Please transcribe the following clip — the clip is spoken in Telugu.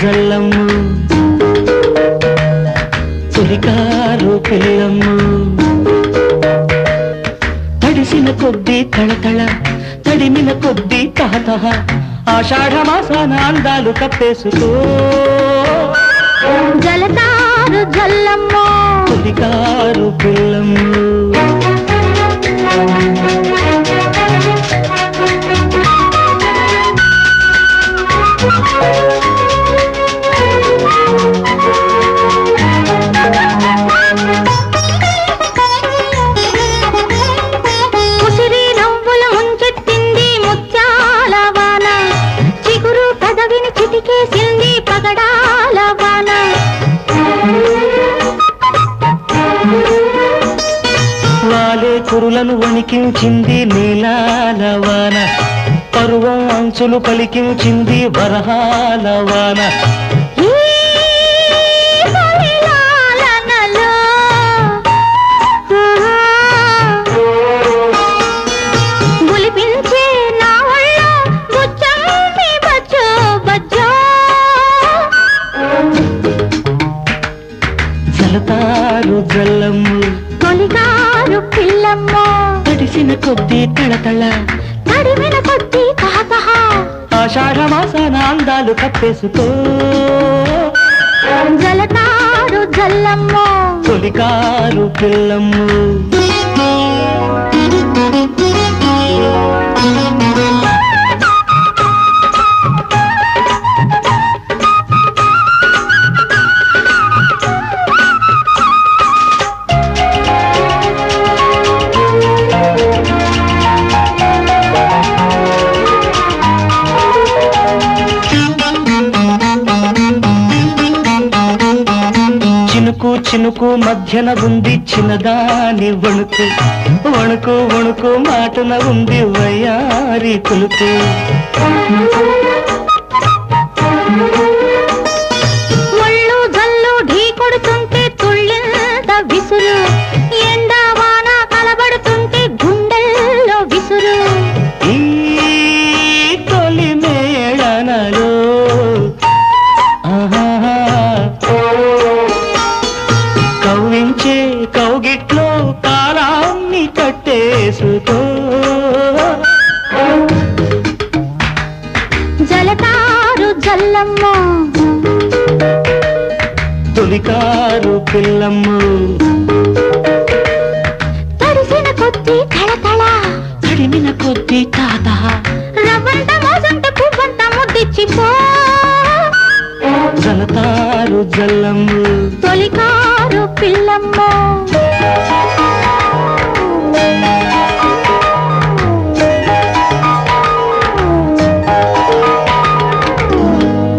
జల్లమ్ము తొలికారు పిల్లమ్ము. తడిసిన కొద్ది తడతళ తడిమిన కొద్ది కొద్దీ ఆషాఢ మాసాన అందాలు కప్పేసుకో జలతారు జల్లమ్మ. తొలికారు పిల్ల వాలే కురులను వణికించింది నీలాల వాన. పరువం అంచులు పలికించింది వరహాల వాన. ఈ తొలిలాలనలో కొద్దీ తళతళ తడిమిన కొద్ది కహకహ ఆషాఢ మాసాన అందాలు కప్పేసుకో జలతారు జల్లమ్మో. తొలికారు పిల్లమ్ము. చినుకు మధ్యన ఉంది చిన్నదాని వణుకు. వణుకు వణుకు మాటన ఉంది వయారి కులుకు కట్టేసుకో జలతారు జల్లమ్మో. తొలికారు పిల్లమ్ము. తడిసిన కొద్ది తళతళ. తడిమిన కొద్దీ తాత. రవ్వంత మోసంత పువ్వంత ముద్దిచ్చిపో. జలతారు జల్లమ్ము. తొలికారు పిల్లమ్మో.